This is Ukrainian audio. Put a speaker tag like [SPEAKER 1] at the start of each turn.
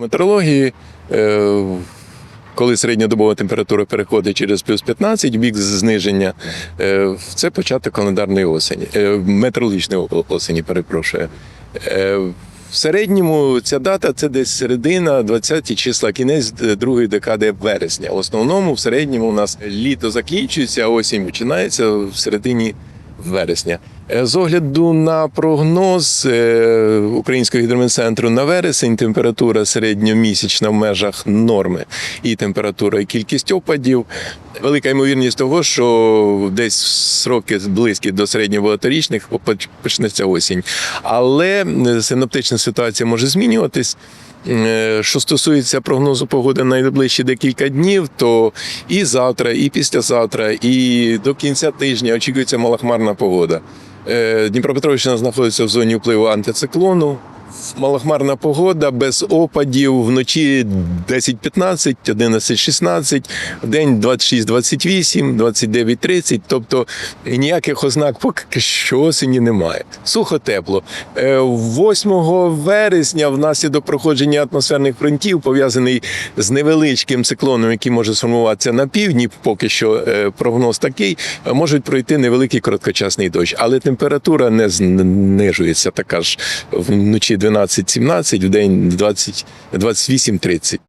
[SPEAKER 1] Метеорології, е, коли середньодобова температура переходить через плюс 15, бік зниження, е, це початок календарної осені, е, метеорологічної о- осені, перепрошую. В середньому ця дата це десь середина, 20 числа, кінець другої декади вересня. В основному в середньому у нас літо закінчується, а осінь починається в середині вересня. Е, З огляду на прогноз е, Українського гідрометцентру на вересень температура середньомісячна в межах норми і температура і кількість опадів. Велика ймовірність того, що десь сроки близькі до середньобагаторічних поч- почнеться осінь. Але е, синоптична ситуація може змінюватись. Е, Що стосується прогнозу погоди на найближчі декілька днів, то і завтра, і післязавтра, і до кінця тижня очікується малохмарна погода. Е, Дніпропетровщина знаходиться в зоні впливу антициклону. Малохмарна погода без опадів вночі 10-15, 11-16, в день 26-28, 29-30. Тобто ніяких ознак поки що осені немає. Сухо тепло. Е, 8 вересня, внаслідок проходження атмосферних фронтів, пов'язаний з невеличким циклоном, який може сформуватися на півдні, поки що е, прогноз такий, е, можуть пройти невеликий короткочасний дощ, але температура не знижується така ж вночі 12-17, в день 20 28-30.